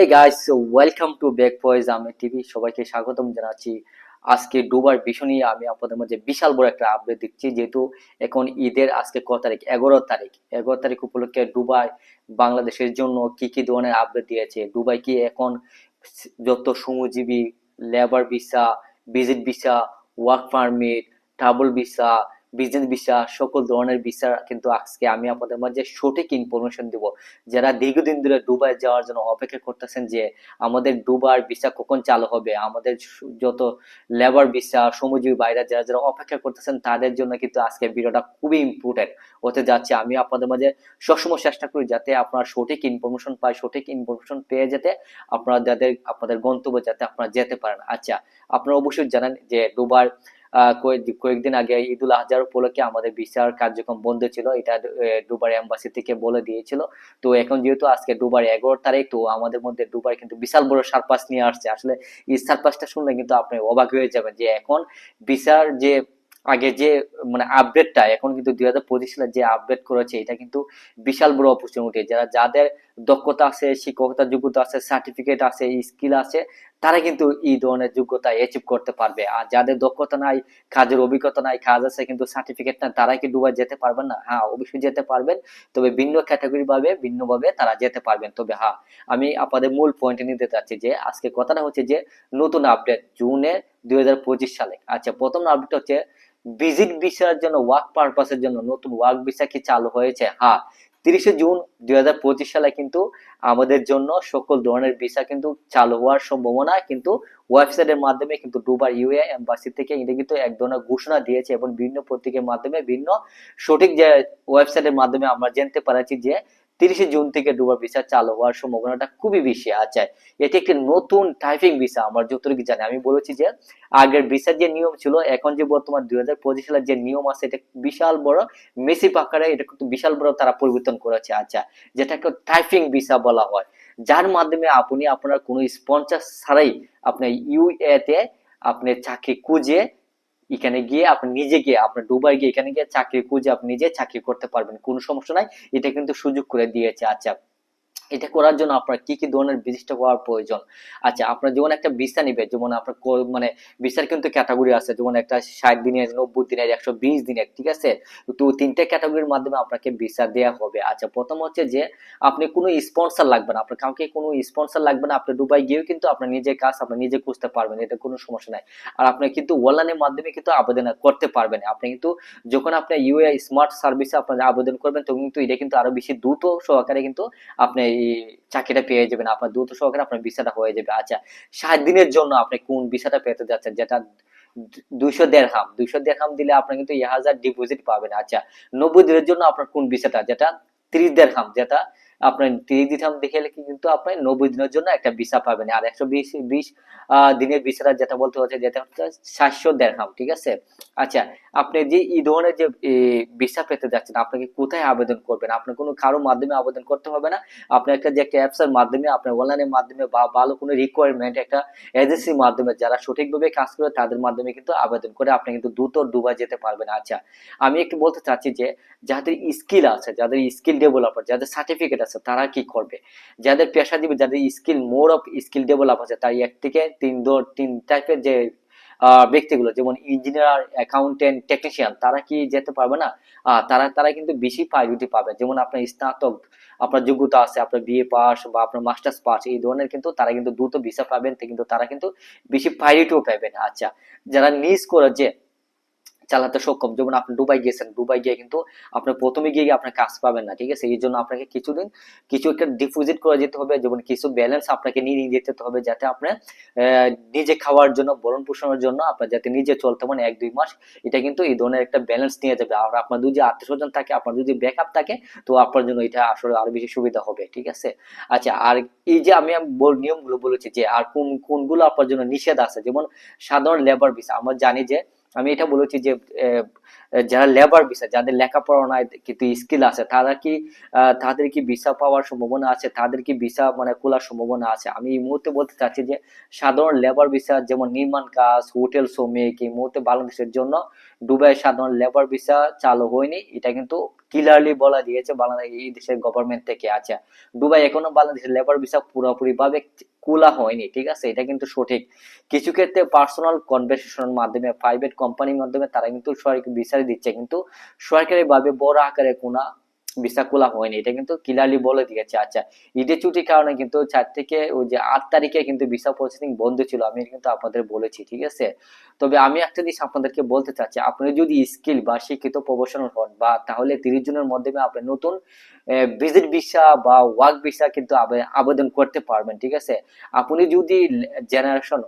So welcome to Back Boys Ahmed TV সবাইকে স্বাগতম জানাচ্ছি। আজকে ডুবার বিষয় নিয়ে আমি আপনাদের মাঝে বিশাল বড় একটা আপডেট দিচ্ছি, যেহেতু এখন ঈদের আজকে ক তারিখ? এগারো তারিখ। এগারো তারিখ উপলক্ষে দুবাই বাংলাদেশের জন্য কি কি ধরনের আপডেট দিয়েছে? ডুবাই কি এখন যত শ্রমজীবী labour visa visit visa work permit travel visa business visa সকল ধরনের ভিসা কিন্তু আজকে আমি আপনাদের মাঝে সঠিক ইনফরমেশন দিব। যারা দীর্ঘদিন ধরে দুবাই যাওয়ার জন্য অপেক্ষা করতেছেন যে আমাদের দুবার ভিসা কখন চালু হবে, আমাদের যত লেবার ভিসা শ্রমজীবী বাইরে যারা যারা অপেক্ষা করতেছেন, তাদের জন্য কিন্তু আজকে ভিডিওটা খুবই ইম্পর্টেন্ট হতে যাচ্ছে। আমি আপনাদের মাঝে সবসময় চেষ্টা করি যাতে আপনারা সঠিক ইনফরমেশন পায়, সঠিক ইনফরমেশন পেয়ে যেতে আপনারা যাদের, আপনাদের গন্তব্য যাতে আপনারা যেতে পারেন। আচ্ছা আপনারা অবশ্যই জানেন যে কয়েক- কয়েকদিন আগে ঈদুল আজহার উপলক্ষে আমাদের ভিসার কার্যক্রম বন্ধ ছিল। এটা দুবার এম্বাসি থেকে বলে দিয়েছিল। তো এখন যেহেতু আজকে দুবার এগারো তারিখ, তো আমাদের মধ্যে দুবার কিন্তু বিশাল বড় সারপাস নিয়ে আসছে। আসলে এই সারপাসটা শুনলে কিন্তু আপনি অবাক হয়ে যাবেন যে এখন ভিসার যে, আগে যে মানে আপডেটটা এখন কিন্তু দুই হাজার পঁচিশ সালে যে আপডেট করেছে, এটা কিন্তু বিশাল বড় অপরচুনিটি যারা যাদের দক্ষতা আছে শিক্ষকতার যোগ্যতা আছে সার্টিফিকেট আছে স্কিল আছে, তারা কিন্তু এই ধরনের যোগ্যতা অ্যাচিভ করতে পারবে। আর যাদের দক্ষতা নাই, কাজের অভিজ্ঞতা নাই, কাজ আছে কিন্তু সার্টিফিকেট না তারা কি দুবাই যেতে পারবেন না? হ্যাঁ অবশ্যই যেতে পারবেন। তবে ভিন্ন ক্যাটাগরি ভাবে, ভিন্নভাবে তারা যেতে পারবেন। তবে হ্যাঁ আমি আপনাদের মূল পয়েন্টে নিতে চাচ্ছি যে, আজকে কথাটা হচ্ছে যে, নতুন আপডেট জুনে দুই হাজার পঁচিশ সালে। আচ্ছা প্রথম আপডেট হচ্ছে ভিজিট ভিসার জন্য ওয়ার্ক পারপাসের জন্য নতুন ওয়ার্ক ভিসা কি চালু হয়েছে? হ্যাঁ তিরিশে জুন দুই সালে কিন্তু আমাদের জন্য সকল ধরনের ভিসা কিন্তু চালু হওয়ার সম্ভাবনা কিন্তু ওয়েবসাইটের মাধ্যমে কিন্তু দুবার ইউএ এম্বাসি থেকে এটা কিন্তু এক ধরনের ঘোষণা দিয়েছে এবং বিভিন্ন পত্রিকার মাধ্যমে বিভিন্ন সঠিক যে ওয়েবসাইটের মাধ্যমে আমরা জানতে পারছি যে তিরিশে জুন থেকে দুবার ভিসা চালু হওয়ার সম্ভাবনাটা খুবই বেশি আছে। এটি একটি নতুন টাইপিং ভিসা আমার যতটুকু জানি। আমি বলেছি যে, আগের ভিসার যে নিয়ম ছিল, এখন যে বর্তমান দুই হাজার পঁচিশ সালের যে নিয়ম আছে, এটা বিশাল বড়, মেসি পাকারে এটা কিন্তু বিশাল বড় তারা পরিবর্তন করেছে। আচ্ছা যেটাকে টাইপিং ভিসা বলা হয়। যার মাধ্যমে আপনি আপনার কোনো স্পন্সর ছাড়াই আপনি ইউএ তে আপনি চাকরি খুঁজে এখানে গিয়ে আপনি নিজে গিয়ে আপনার ডুবাই গিয়ে এখানে গিয়ে চাকরি খুঁজে আপনি নিজে চাকরি করতে পারবেন, কোনো সমস্যা নাই। এটা কিন্তু সুযোগ করে দিয়েছে। আচ্ছা এটা করার জন্য আপনার কি কি ধরনের বিশিষ্ট হওয়ার প্রয়োজন? আচ্ছা আপনার যেমন একটা ভিসা নিবে, যেমন আপনার মানে ভিসার কিন্তু ক্যাটাগরি আছে, যেমন একটা ষাট দিনের, নব্বই দিনের, একশো বিশ দিনের, ঠিক আছে? তো তিনটে ক্যাটাগরির মাধ্যমে আপনাকে ভিসা দেওয়া হবে। আচ্ছা প্রথম হচ্ছে যে, আপনি কোনো স্পন্সর লাগবে না, আপনার কাউকে কোনো স্পন্সর লাগবে না, আপনি দুবাই গিয়েও কিন্তু আপনার নিজের কাজ আপনি নিজে খুঁজতে পারবেন, এটা কোনো সমস্যা নাই। আর আপনি কিন্তু অনলাইনের মাধ্যমে কিন্তু আবেদন করতে পারবেন। আপনি কিন্তু যখন আপনি ইউএ স্মার্ট সার্ভিসে আপনার আবেদন করবেন, তখন কিন্তু এটা কিন্তু আরও বেশি দ্রুত সহকারে কিন্তু আপনি চাকরিটা পেয়ে যাবেন, আপনার দ্রুত সহকারে আপনার ভিসাটা হয়ে যাবে। আচ্ছা সাত দিনের জন্য আপনি কোন ভিসাটা পেতে যাচ্ছেন? যেটা দুইশো দেড় দেড়হাম। দুইশো দেড় দেড়হাম দিলে আপনি কিন্তু এক হাজার ডিপোজিট পাবেন। আচ্ছা নব্বই দিনের জন্য আপনার কোন ভিসাটা? যেটা ত্রিশ দেড়হাম। যেটা আপনার ত্রিশ দিরহাম দেখে কি কিন্তু আপনি নব্বই দিনের জন্য একটা ভিসা পাবেন। আর একশো বিশ বিশ দিনের ভিসাটা যেটা বলতে হচ্ছে, যেটা হচ্ছে সাতশো দেড়হাম ঠিক আছে? আচ্ছা আপনি যে এই ধরনের যে ভিসা পেতে যাচ্ছেন, আপনাকে কোথায় আবেদন করবেন? আপনার কোনো কারও মাধ্যমে আবেদন করতে হবে না। আপনার একটা যে একটা অ্যাপস এর মাধ্যমে, আপনার অনলাইনের মাধ্যমে বা ভালো কোনো রিকোয়ারমেন্ট একটা এজেন্সির মাধ্যমে যারা সঠিকভাবে কাজ করে, তাদের মাধ্যমে কিন্তু আবেদন করে আপনি কিন্তু দ্রুত দুবাই যেতে পারবেন। আচ্ছা আমি একটু বলতে চাচ্ছি যে, যাদের স্কিল আছে, যাদের স্কিল ডেভেলপার যাদের সার্টিফিকেট আছে তারা কি করবে? যাদের পেশাজীবী যাদের skill more of skill develop আছে তাই এক থেকে তিন দো, তিন টাইপের যে ব্যক্তিগুলো, যেমন ইঞ্জিনিয়ার অ্যাকাউন্টেন্ট টেকনিশিয়ান তারা কি যেতে পারবে না? তারা তারা কিন্তু বেশি প্রায়োরিটি পাবে। যেমন আপনার স্নাতক, আপনার যোগ্যতা আছে, আপনার বিএ পাস বা আপনার মাস্টার্স পাস এই ধরনের কিন্তু তারা কিন্তু দ্রুত ভিসা পাবেন কিন্তু তারা কিন্তু বেশি প্রায়োরিটিও পাবেন। আচ্ছা যারা নিজ করে যে চালাতে সক্ষম। যেমন আপনি দুবাই গিয়েছেন, দুবাই গিয়ে কিন্তু আপনি প্রথমে গিয়ে গিয়ে আপনার কাজ পাবেন না, ঠিক আছে? এই জন্য আপনাকে কিছুদিন, কিছু একটা ডিপোজিট করে যেতে হবে, যেমন কিছু ব্যালেন্স আপনাকে নিয়ে নিয়ে যেতে হবে যাতে আপনার নিজে খাওয়ার জন্য, ভরণ পোষণের জন্য আপনার যাতে নিজে চলতে পারেন এক, দুই মাস, এটা কিন্তু এই ধরনের একটা ব্যালেন্স নিয়ে যাবে। আর আপনার যদি আত্মীয় স্বজন থাকে, আপনার যদি ব্যাকআপ থাকে, তো আপনার জন্য এটা আসলে আরও বেশি সুবিধা হবে, ঠিক আছে? আচ্ছা আর এই যে আমি নিয়মগুলো বলেছি যে, আর কোন, কোনগুলো আপনার জন্য নিষেধ আছে? যেমন সাধারণ লেবার ভিসা আমরা জানি যে আমি এটা বলেছি যে যারা লেবার ভিসা যাদের লেখাপড়া নাই, কিন্তু স্কিল আছে, তারা কি তাদের কি ভিসা পাওয়ার সম্ভাবনা আছে? তাদের কি ভিসা মানে খোলার সম্ভাবনা আছে? আমি এই মুহূর্তে বলতে চাচ্ছি যে, সাধারণ লেবার ভিসা যেমন নির্মাণ কাজ, হোটেল শ্রমিক, এই মুহূর্তে বাংলাদেশের জন্য দুবাই সাধারণ লেবার ভিসা চালু হয়নি। এটা কিন্তু ক্লিয়ারলি বলা দিয়েছে বাংলাদেশ, এই দেশের গভর্নমেন্ট থেকে আছে। দুবাই এখনও বাংলাদেশের লেবার ভিসা পুরোপুরি ভাবে খোলা হয়নি, ঠিক আছে? এটা কিন্তু সঠিক। কিছু ক্ষেত্রে পার্সোনাল কনভারসেশনের মাধ্যমে প্রাইভেট কোম্পানির মাধ্যমে তারা কিন্তু সরকারি ভিসা দিচ্ছে। কিন্তু সরকারি ভাবে বড় আকারে কোনো ভিসা খোলা হয়নি। এটা কিন্তু ক্লিয়ারলি বলে দিয়েছে। আচ্ছা ঈদের ছুটির কারণে কিন্তু চার থেকে ওই যে আট তারিখে কিন্তু ভিসা প্রসেসিং বন্ধ ছিল। আমি কিন্তু আপনাদের বলেছি, ঠিক আছে? তবে আমি একটা জিনিস আপনাদেরকে বলতে চাচ্ছি। আপনি যদি স্কিল বা শিক্ষিত প্রফেশনাল হন বা তাহলে তিরিশ জনের মাধ্যমে আপনি নতুন ভিজিট ভিসা বা ওয়ার্ক ভিসা কিন্তু আবেদন করতে পারবেন, ঠিক আছে? আপনি যদি জেনারেশন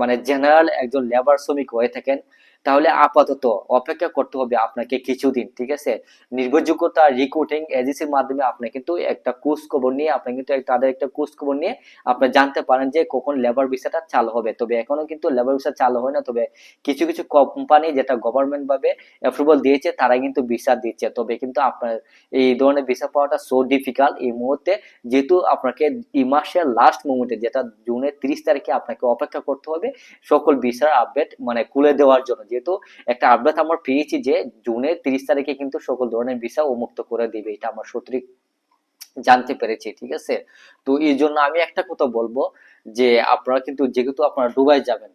মানে জেনারেল একজন লেবার শ্রমিক হয়ে থাকেন তাহলে আপাতত অপেক্ষা করতে হবে আপনাকে কিছুদিন, ঠিক আছে? নির্ভরযোগ্যতা রিক্রুটিং এজেন্সির মাধ্যমে আপনি কিন্তু একটা কোর্স খবর নিয়ে, আপনি কিন্তু তাদের একটা কোর্স খবর নিয়ে আপনি জানতে পারেন যে কখন লেবার ভিসাটা চালু হবে। তবে এখনও কিন্তু লেবার ভিসা চালু হয় না, তবে কিছু কিছু কোম্পানি যেটা গভর্নমেন্ট ভাবে অ্যাপ্রুভাল দিয়েছে তারা কিন্তু ভিসা দিচ্ছে। তবে কিন্তু আপনার এই ধরনের ভিসা পাওয়াটা সো ডিফিকাল্ট এই মুহূর্তে। যেহেতু আপনাকে এই মাসের লাস্ট মুমেন্টে যেটা জুনের তিরিশ তারিখে আপনাকে অপেক্ষা করতে হবে, সকল ভিসার আপডেট মানে খুলে দেওয়ার জন্য। যেহেতু একটা আপডেট আমরা পেয়েছি যে জুনের তিরিশ তারিখে কিন্তু সকল ধরনের ভিসা উন্মুক্ত করে দিবে, এটা আমার সত্যি জানতে পেরেছি, ঠিক আছে? তো এই জন্য আমি একটা কথা বলব যে আপনারা কিন্তু যেহেতু আপনারা দুবাই যাবেন,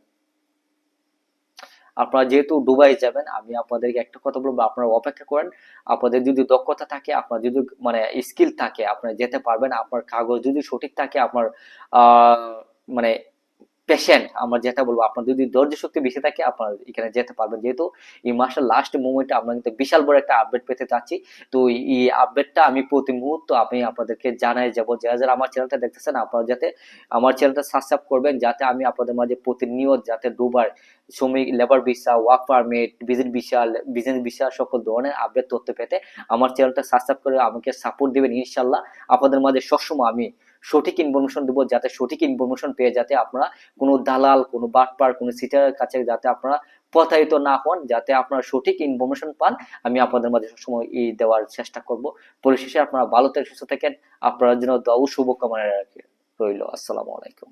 আপনারা যেহেতু দুবাই যাবেন, আমি আপনাদেরকে একটা কথা বলব, আপনারা অপেক্ষা করেন, আপনাদের যদি দক্ষতা থাকে, আপনার যদি মানে স্কিল থাকে, আপনারা যেতে পারবেন, আপনার কাগজ যদি সঠিক থাকে, আপনার মানে পেশেন্ট আমরা যেটা বলব, আপনার যদি ধৈর্য শক্তি বেশি থাকে, আপনারা এখানে যেতে পারবেন। যেহেতু এই মাসের লাস্ট মোমেন্টে আমরা কিন্তু বিশাল বড় একটা আপডেট পেতে চাচ্ছি তো এই আপডেটটা আমি প্রতি মুহূর্ত আমি আপনাদেরকে জানাই যাব। যারা যারা আমার চ্যানেলটা দেখতেছেন, আপনারা যাতে আমার চ্যানেলটা সাবস্ক্রাইব করবেন, যাতে আমি আপনাদের মাঝে প্রতিনিয়ত যাতে দুবার শ্রমিক labour visa work permit visit visa business visa সকল ধরনের আপডেট তথ্য পেতে আমার চ্যানেলটা সাবস্ক্রাইব করে আমাকে সাপোর্ট দিবেন ইনশাল্লাহ আপনাদের মাঝে সবসময় আমি সঠিক ইনফরমেশন দেবো যাতে সঠিক ইনফরমেশন পেয়ে যাতে আপনারা কোনো দালাল, কোনো বাটপার, কোনো সিটারের কাছে যাতে আপনারা প্রতারিত না হন, যাতে আপনারা সঠিক ইনফরমেশন পান। আমি আপনাদের মাঝে সবসময় এই দেওয়ার চেষ্টা করব। পরিশেষে আপনারা ভালো থেকে সুস্থ থাকেন। আপনার জন্য দাও শুভকামনা রইল, আসসালামু আলাইকুম।